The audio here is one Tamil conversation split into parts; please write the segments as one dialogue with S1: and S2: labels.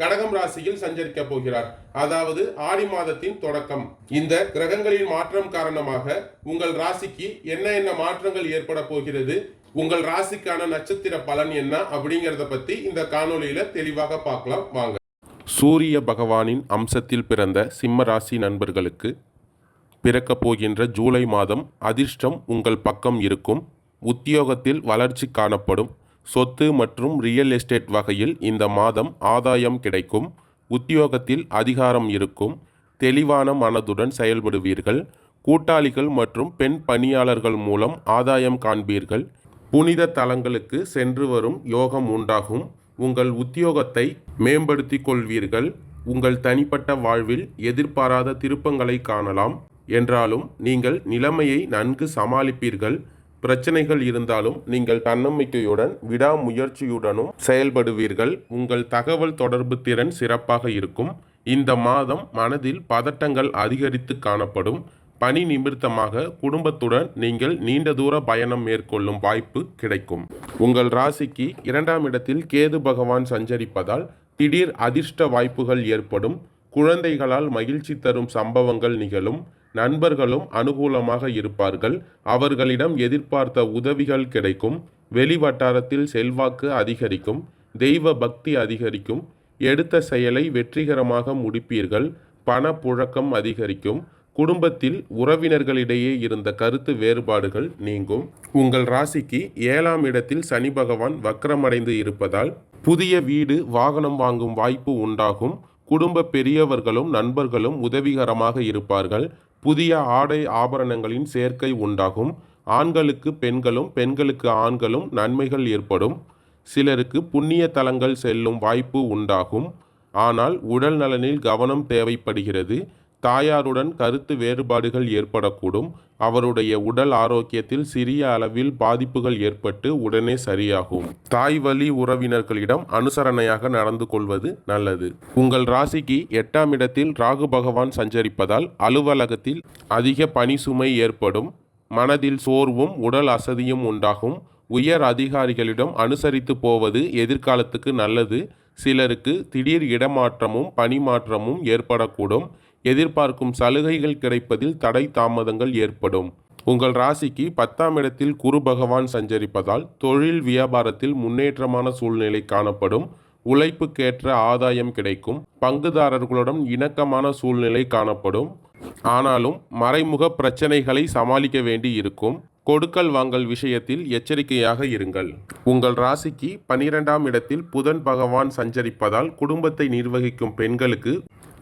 S1: கடகம் ராசியில் சஞ்சரிக்க போகிறார். அதாவது ஆடி மாதத்தின் தொடக்கம். இந்த கிரகங்களின் மாற்றம் காரணமாக உங்கள் ராசிக்கு என்ன என்ன மாற்றங்கள் ஏற்பட போகிறது? உங்கள் ராசிக்கான நட்சத்திர பலன் என்ன? அப்படிங்கறத பத்தி இந்த காணொலியில தெளிவாக பார்க்கலாம். வாங்க. சூரிய பகவானின் அம்சத்தில் பிறந்த சிம்ம ராசி நண்பர்களுக்கு பிறக்கப் போகின்ற ஜூலை மாதம் அதிர்ஷ்டம் உங்கள் பக்கம் இருக்கும். உத்தியோகத்தில் வளர்ச்சி காணப்படும். சொத்து மற்றும் ரியல் எஸ்டேட் வகையில் இந்த மாதம் ஆதாயம் கிடைக்கும். உத்தியோகத்தில் அதிகாரம் இருக்கும். தெளிவான மனதுடன் செயல்படுவீர்கள். கூட்டாளிகள் மற்றும் பெண் பணியாளர்கள் மூலம் ஆதாயம் காண்பீர்கள். புனித தலங்களுக்கு சென்று வரும் யோகம் உண்டாகும். உங்கள் உத்தியோகத்தை மேம்படுத்தி கொள்வீர்கள். உங்கள் தனிப்பட்ட வாழ்வில் எதிர்பாராத திருப்பங்களை காணலாம். என்றாலும் நீங்கள் நிலைமையை நன்கு சமாளிப்பீர்கள். பிரச்சனைகள் இருந்தாலும் நீங்கள் தன்னம்பிக்கையுடன் விடாமுயற்சியுடனும் செயல்படுவீர்கள். உங்கள் தகவல் தொடர்பு திறன் சிறப்பாக இருக்கும். இந்த மாதம் மனதில் பதட்டங்கள் அதிகரித்து காணப்படும். பணி நிமித்தமாக குடும்பத்துடன் நீங்கள் நீண்ட தூர பயணம் மேற்கொள்ளும் வாய்ப்பு கிடைக்கும். உங்கள் ராசிக்கு இரண்டாம் இடத்தில் கேது பகவான் சஞ்சரிப்பதால் திடீர் அதிர்ஷ்ட வாய்ப்புகள் ஏற்படும். குழந்தைகளால் மகிழ்ச்சி தரும் சம்பவங்கள் நிகழும். நண்பர்களும் அனுகூலமாக இருப்பார்கள். அவர்களிடம் எதிர்பார்த்த உதவிகள் கிடைக்கும். வெளி வட்டாரத்தில் செல்வாக்கு அதிகரிக்கும். தெய்வ பக்தி அதிகரிக்கும். எடுத்த செயலை வெற்றிகரமாக முடிப்பீர்கள். பணப்புழக்கம் அதிகரிக்கும். குடும்பத்தில் உறவினர்களிடையே இருந்த கருத்து வேறுபாடுகள் நீங்கும். உங்கள் ராசிக்கு ஏழாம் இடத்தில் சனி பகவான் வக்கரமடைந்து இருப்பதால் புதிய வீடு வாகனம் வாங்கும் வாய்ப்பு உண்டாகும். குடும்ப பெரியவர்களும் நண்பர்களும் உதவிகரமாக இருப்பார்கள். புதிய ஆடை ஆபரணங்களின் சேர்க்கை உண்டாகும். ஆண்களுக்கு பெண்களும் பெண்களுக்கு ஆண்களும் நன்மைகள் ஏற்படும். சிலருக்கு புண்ணிய தலங்கள் செல்லும் வாய்ப்பு உண்டாகும். ஆனால் உடல் நலனில் கவனம் தேவைப்படுகிறது. தாயாருடன் கருத்து வேறுபாடுகள் ஏற்படக்கூடும். அவருடைய உடல் ஆரோக்கியத்தில் சிறிய அளவில் பாதிப்புகள் ஏற்பட்டு உடனே சரியாகும். தாய் வழி உறவினர்களிடம் அனுசரணையாக நடந்து கொள்வது நல்லது. உங்கள் ராசிக்கு எட்டாம் இடத்தில் ராகு பகவான் சஞ்சரிப்பதால் அலுவலகத்தில் அதிக பணி சுமை ஏற்படும். மனதில் சோர்வும் உடல் அசதியும் உண்டாகும். உயர் அதிகாரிகளிடம் அனுசரித்து போவது எதிர்காலத்துக்கு நல்லது. சிலருக்கு திடீர் இடமாற்றமும் பணிமாற்றமும் ஏற்படக்கூடும். எதிர்பார்க்கும் சலுகைகள் கிடைப்பதில் தடை தாமதங்கள் ஏற்படும். உங்கள் ராசிக்கு பத்தாம் இடத்தில் குரு பகவான் சஞ்சரிப்பதால் தொழில் வியாபாரத்தில் முன்னேற்றமான சூழ்நிலை காணப்படும். உழைப்புக்கேற்ற ஆதாயம் கிடைக்கும். பங்குதாரர்களுடன் இணக்கமான சூழ்நிலை காணப்படும். ஆனாலும் மறைமுக பிரச்சனைகளை சமாளிக்க வேண்டி இருக்கும். கொடுக்கல் வாங்கல் விஷயத்தில் எச்சரிக்கையாக இருங்கள். உங்கள் ராசிக்கு பனிரெண்டாம் இடத்தில் புதன் பகவான் சஞ்சரிப்பதால் குடும்பத்தை நிர்வகிக்கும் பெண்களுக்கு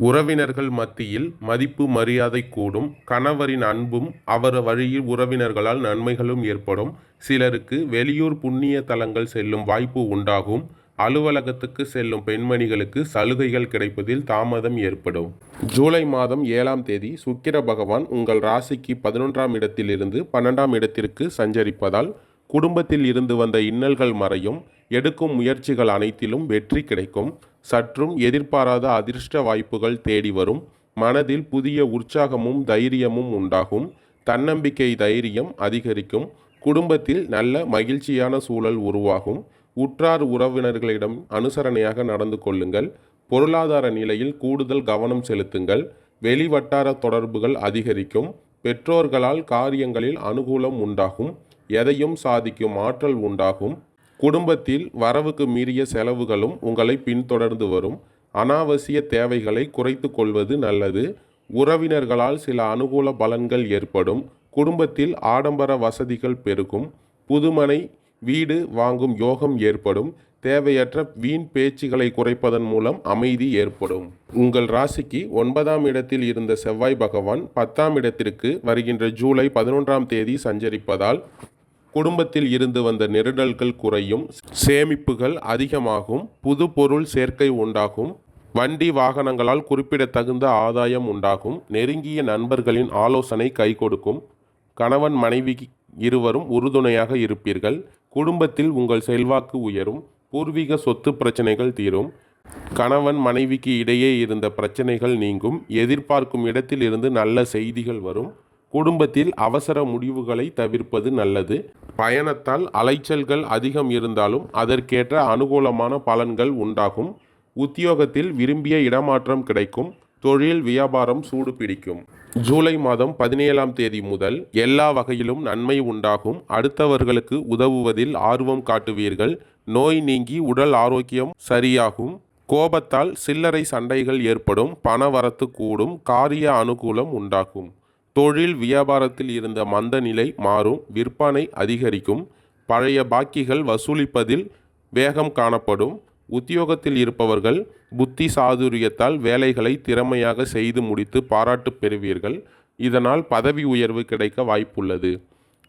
S1: உறவினர்கள் மத்தியில் மதிப்பு மரியாதை கூடும். கணவரின் அன்பும் அவர் வழியில் உறவினர்களால் நன்மைகளும் ஏற்படும். சிலருக்கு வெளியூர் புண்ணிய தலங்கள் செல்லும் வாய்ப்பு உண்டாகும். அலுவலகத்துக்கு செல்லும் பெண்மணிகளுக்கு சலுகைகள் கிடைப்பதில் தாமதம் ஏற்படும். ஜூலை மாதம் ஏழாம் தேதி சுக்கிர பகவான் உங்கள் ராசிக்கு பதினொன்றாம் இடத்திலிருந்து பன்னெண்டாம் இடத்திற்கு சஞ்சரிப்பதால் குடும்பத்தில் இருந்து வந்த இன்னல்கள் மறையும். எடுக்கும் முயற்சிகள் அனைத்திலும் வெற்றி கிடைக்கும். சற்றும் எதிர்பாராத அதிர்ஷ்ட வாய்ப்புகள் தேடி வரும். மனதில் புதிய உற்சாகமும் தைரியமும் உண்டாகும். தன்னம்பிக்கை தைரியம் அதிகரிக்கும். குடும்பத்தில் நல்ல மகிழ்ச்சியான சூழல் உருவாகும். உற்றார் உறவினர்களிடம் அனுசரணையாக நடந்து கொள்ளுங்கள். பொருளாதார நிலையில் கூடுதல் கவனம் செலுத்துங்கள். வெளிவட்டார தொடர்புகள் அதிகரிக்கும். பெற்றோர்களால் காரியங்களில் அனுகூலம் உண்டாகும். எதையும் சாதிக்கும் ஆற்றல் உண்டாகும். குடும்பத்தில் வரவுக்கு மீறிய செலவுகளும் உங்களை பின்தொடர்ந்து வரும். அனாவசிய தேவைகளை குறைத்து கொள்வது நல்லது. உறவினர்களால் சில அனுகூல பலன்கள் ஏற்படும். குடும்பத்தில் ஆடம்பர வசதிகள் பெருகும். புதுமனை வீடு வாங்கும் யோகம் ஏற்படும். தேவையற்ற வீண் பேச்சுகளை குறைப்பதன் மூலம் அமைதி ஏற்படும். உங்கள் ராசிக்கு ஒன்பதாம் இடத்தில் இருந்த செவ்வாய் பகவான் பத்தாம் இடத்திற்கு வருகின்ற ஜூலை பதினொன்றாம் தேதி சஞ்சரிப்பதால் குடும்பத்தில் இருந்து வந்த நெருடல்கள் குறையும் சேமிப்புகள் அதிகமாகும் புது பொருள் சேர்க்கை உண்டாகும் வண்டி வாகனங்களால் குறிப்பிடத்தகுந்த ஆதாயம் உண்டாகும் நெருங்கிய நண்பர்களின் ஆலோசனை கை கொடுக்கும் கணவன் மனைவி இருவரும் உறுதுணையாக இருப்பீர்கள் குடும்பத்தில் உங்கள் செல்வாக்கு உயரும் பூர்வீக சொத்து பிரச்சனைகள் தீரும் கணவன் மனைவிக்கு இடையே இருந்த பிரச்சனைகள் நீங்கும் எதிர்பார்க்கும் இடத்தில் இருந்து நல்ல செய்திகள் வரும் குடும்பத்தில் அவசர முடிவுகளை தவிர்ப்பது நல்லது. பயணத்தால் அலைச்சல்கள் அதிகம் இருந்தாலும் அதற்கேற்ற அனுகூலமான பலன்கள் உண்டாகும். உத்தியோகத்தில் விரும்பிய இடமாற்றம் கிடைக்கும். தொழில் வியாபாரம் சூடு பிடிக்கும். ஜூலை மாதம் பதினேழாம் தேதி முதல் எல்லா வகையிலும் நன்மை உண்டாகும். அடுத்தவர்களுக்கு உதவுவதில் ஆர்வம் காட்டுவீர்கள். நோய் நீங்கி உடல் ஆரோக்கியம் சரியாகும். கோபத்தால் சில்லறை சண்டைகள் ஏற்படும். பணவரத்து கூடும். காரிய அனுகூலம் உண்டாகும். தொழில் வியாபாரத்தில் இருந்த மந்த நிலை மாறும் விற்பனை அதிகரிக்கும் பழைய பாக்கிகள் வசூலிப்பதில் வேகம் காணப்படும். உத்தியோகத்தில் இருப்பவர்கள் புத்தி சாதுரியத்தால் வேலைகளை திறமையாக செய்து முடித்து பாராட்டு பெறுவீர்கள். இதனால் பதவி உயர்வு கிடைக்க வாய்ப்புள்ளது.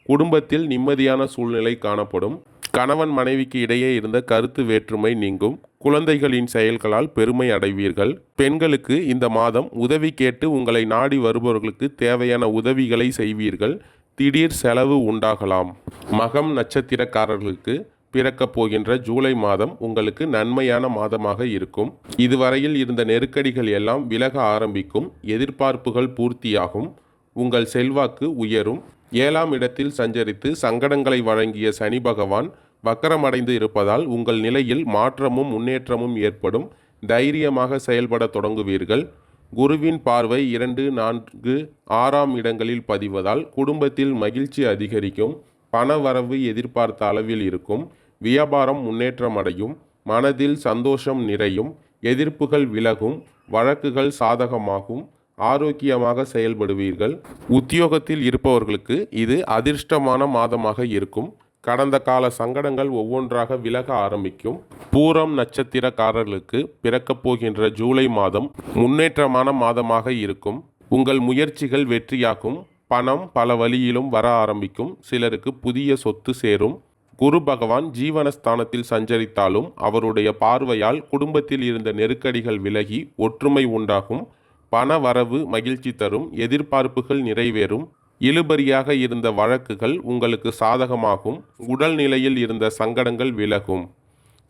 S1: குடும்பத்தில் நிம்மதியான சூழ்நிலை காணப்படும். கணவன் மனைவிக்கு இடையே இருந்த கருத்து வேற்றுமை நீங்கும். குழந்தைகளின் செயல்களால் பெருமை அடைவீர்கள். பெண்களுக்கு இந்த மாதம் உதவி கேட்டு உங்களை நாடி வருபவர்களுக்கு தேவையான உதவிகளை செய்வீர்கள். திடீர் செலவு உண்டாகலாம். மகம் நட்சத்திரக்காரர்களுக்கு பிறக்கப் போகின்ற ஜூலை மாதம் உங்களுக்கு நன்மையான மாதமாக இருக்கும். இதுவரையில் இருந்த நெருக்கடிகள் எல்லாம் விலக ஆரம்பிக்கும். எதிர்பார்ப்புகள் பூர்த்தியாகும். உங்கள் செல்வாக்கு உயரும். ஏழாம் இடத்தில் சஞ்சரித்து சங்கடங்களை வழங்கிய சனி பகவான் வக்கரமடைந்து இருப்பதால் உங்கள் நிலையில் மாற்றமும் முன்னேற்றமும் ஏற்படும். தைரியமாக செயல்பட தொடங்குவீர்கள். குருவின் பார்வை இரண்டு நான்கு ஆறாம் இடங்களில் பதிவதால் குடும்பத்தில் மகிழ்ச்சி அதிகரிக்கும். பண வரவு எதிர்பார்த்த அளவில் இருக்கும். வியாபாரம் முன்னேற்றம் அடையும் மனதில் சந்தோஷம் நிறையும். எதிர்ப்புகள் விலகும். வழக்குகள் சாதகமாகும். ஆரோக்கியமாக செயல்படுவீர்கள். உத்தியோகத்தில் இருப்பவர்களுக்கு இது அதிர்ஷ்டமான மாதமாக இருக்கும். கடந்த கால சங்கடங்கள் ஒவ்வொன்றாக விலக ஆரம்பிக்கும். பூரம் நட்சத்திரக்காரர்களுக்கு பிறக்கப் போகின்ற ஜூலை மாதம் முன்னேற்றமான மாதமாக இருக்கும். உங்கள் முயற்சிகள் வெற்றியாகும். பணம் பல வழியிலும் வர ஆரம்பிக்கும். சிலருக்கு புதிய சொத்து சேரும். குரு பகவான் ஜீவனஸ்தானத்தில் சஞ்சரித்தாலும் அவருடைய பார்வையால் குடும்பத்தில் இருந்த நெருக்கடிகள் விலகி ஒற்றுமை உண்டாகும். பண வரவு மகிழ்ச்சி தரும் எதிர்பார்ப்புகள் நிறைவேறும் இழுபறியாக இருந்த வழக்குகள் உங்களுக்கு சாதகமாகும் உடல் நிலையில் இருந்த சங்கடங்கள் விலகும்.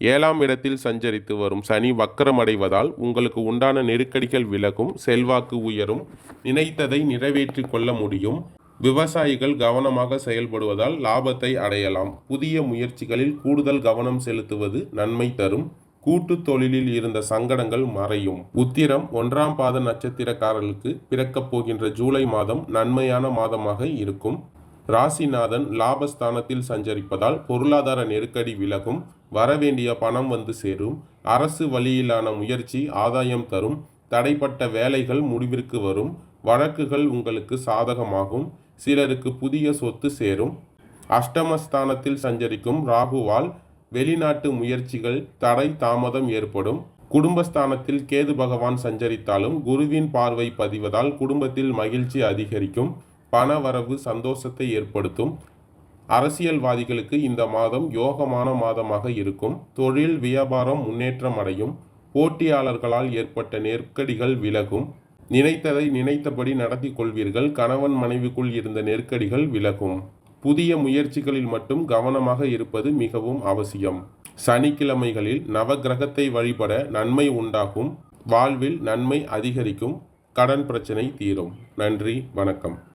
S1: ஏழாம் இடத்தில் சஞ்சரித்து வரும் சனி வக்கரமடைவதால் உங்களுக்கு உண்டான நெருக்கடிகள் விலகும் செல்வாக்கு உயரும் நினைத்ததை நிறைவேற்றி கொள்ள முடியும். விவசாயிகள் கவனமாக செயல்படுவதால் லாபத்தை அடையலாம். புதிய முயற்சிகளில் கூடுதல் கவனம் செலுத்துவது நன்மை தரும். கூட்டு தொழிலில் இருந்த சங்கடங்கள் மறையும். உத்திரம் ஒன்றாம் பாத நட்சத்திரக்காரர்களுக்கு பிறக்கப் போகின்ற ஜூலை மாதம் நன்மையான மாதமாக இருக்கும். ராசிநாதன் லாபஸ்தானத்தில் சஞ்சரிப்பதால் பொருளாதார நெருக்கடி விலகும். வரவேண்டிய பணம் வந்து சேரும். அரசு வழியிலான முயற்சி ஆதாயம் தரும். தடைப்பட்ட வேலைகள் முடிவிற்கு வரும். வழக்குகள் உங்களுக்கு சாதகமாகும். சிலருக்கு புதிய சொத்து சேரும். அஷ்டமஸ்தானத்தில் சஞ்சரிக்கும் ராகுவால் வெளிநாட்டு முயற்சிகள் தடை தாமதம் ஏற்படும். குடும்பஸ்தானத்தில் கேது பகவான் சஞ்சரித்தாலும் குருவின் பார்வை பதிவதால் குடும்பத்தில் மகிழ்ச்சி அதிகரிக்கும் பண வரவு சந்தோஷத்தை ஏற்படுத்தும். அரசியல்வாதிகளுக்கு இந்த மாதம் யோகமான மாதமாக இருக்கும். தொழில் வியாபாரம் முன்னேற்றம் அடையும் போட்டியாளர்களால் ஏற்பட்ட நெருக்கடிகள் விலகும். நினைத்ததை நினைத்தபடி நடத்தி கொள்வீர்கள். கணவன் மனைவிக்குள் இருந்த நெருக்கடிகள் விலகும். புதிய முயற்சிகளில் மட்டும் கவனமாக இருப்பது மிகவும் அவசியம். சனிக்கிழமைகளில் நவகிரகத்தை வழிபட நன்மை உண்டாகும். வாழ்வில் நன்மை அதிகரிக்கும். கடன் பிரச்சனை தீரும். நன்றி. வணக்கம்.